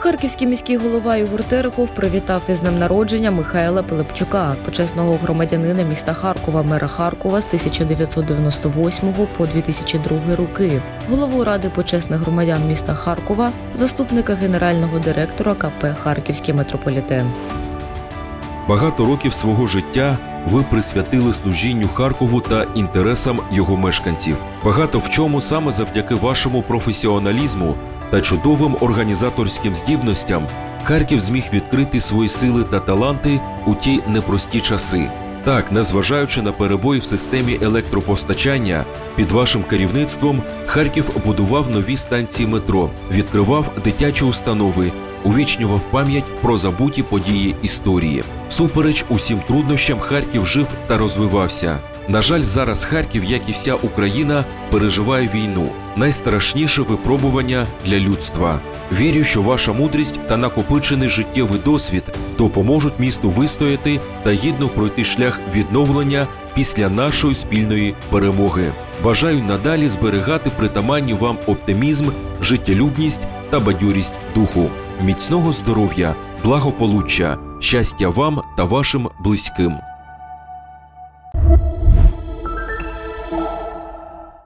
Харківський міський голова Ігор Терехов привітав із днем народження Михайла Пилипчука, почесного громадянина міста Харкова, мера Харкова з 1998 по 2002 роки, голову ради почесних громадян міста Харкова, заступника генерального директора КП Харківський метрополітен. Багато років свого життя ви присвятили служінню Харкову та інтересам його мешканців. Багато в чому саме завдяки вашому професіоналізму та чудовим організаторським здібностям Харків зміг відкрити свої сили та таланти у ті непрості часи. Так, незважаючи на перебої в системі електропостачання, під вашим керівництвом Харків будував нові станції метро, відкривав дитячі установи, увічнював пам'ять про забуті події історії. Всупереч усім труднощам Харків жив та розвивався. На жаль, зараз Харків, як і вся Україна, переживає війну найстрашніше випробування для людства. Вірю, що ваша мудрість та накопичений життєвий досвід допоможуть місту вистояти та гідно пройти шлях відновлення після нашої спільної перемоги. Бажаю надалі зберігати притаманні вам оптимізм, життєлюбність та бадьорість духу, міцного здоров'я, благополуччя, щастя вам та вашим близьким.